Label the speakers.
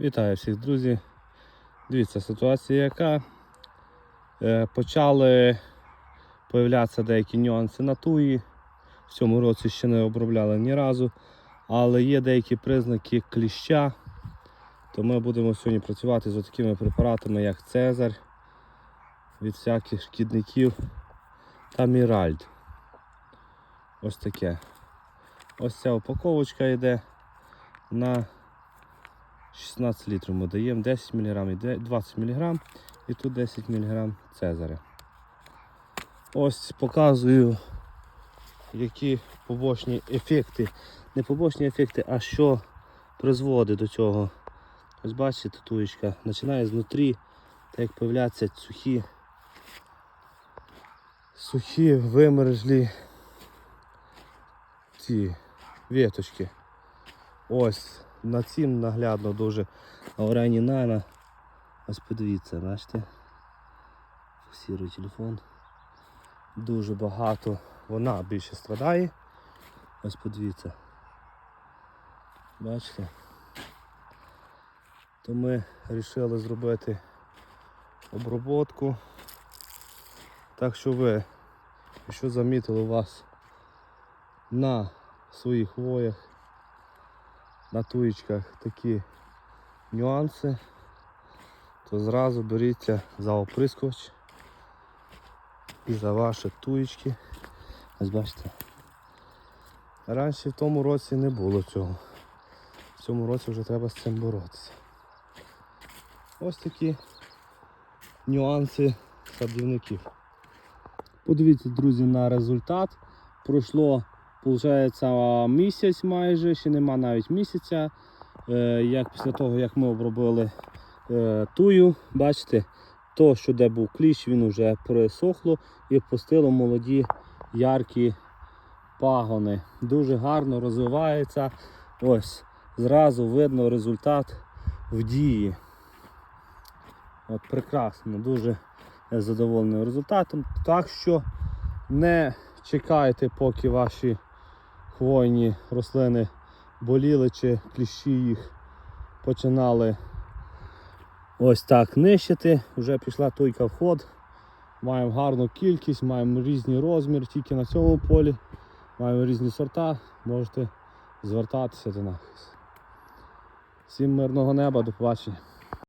Speaker 1: Вітаю всіх, друзі. Дивіться, ситуація яка. Е, почали появлятися деякі нюанси на туї. В цьому році ще не обробляли ні разу. Але є деякі признаки кліща. То ми будемо сьогодні працювати з такими препаратами, як Цезарь, від всяких шкідників та Міральд. Ось таке. Ось ця упаковочка йде на 16 літрів ми даємо 10 мг і 20 мг і тут 10 мг Цезаря. Ось показую, які побочні ефекти. Не побочні ефекти, а що призводить до цього. Ось бачите, татуєчка починає знутрі, так як появляються сухі, сухі вимерзлі ці віточки. Ось на цім наглядно дуже Аурені Нана. Ось подивіться, бачите? Фіксирую телефон. Дуже багато. Вона більше страдає. Ось подивіться. Бачите? То ми вирішили зробити оброботку. Так що ви, якщо замітили у вас на своїх хвоях на туєчках такі нюанси, то зразу беріться за оприскувач і за ваші туєчки. Ось бачите. Раніше в тому році не було цього. В цьому році вже треба з цим боротися. Ось такі нюанси садівників. Подивіться, друзі, на результат. Пройшло Получається місяць майже, ще нема навіть місяця. Е, Як після того, як ми обробили е, тую, бачите, то, що де був кліщ, він вже пересохло і пустило молоді яркі пагони. Дуже гарно розвивається. Ось, зразу видно результат в дії. От Прекрасно, дуже задоволений результатом. Так що не чекайте, поки ваші хвойні рослини боліли чи кліщі їх починали ось так нищити. Вже пішла туйка в ход. Маємо гарну кількість, маємо різні розміри тільки на цьому полі. Маємо різні сорта, можете звертатися до нас. Всім мирного неба, до побачення.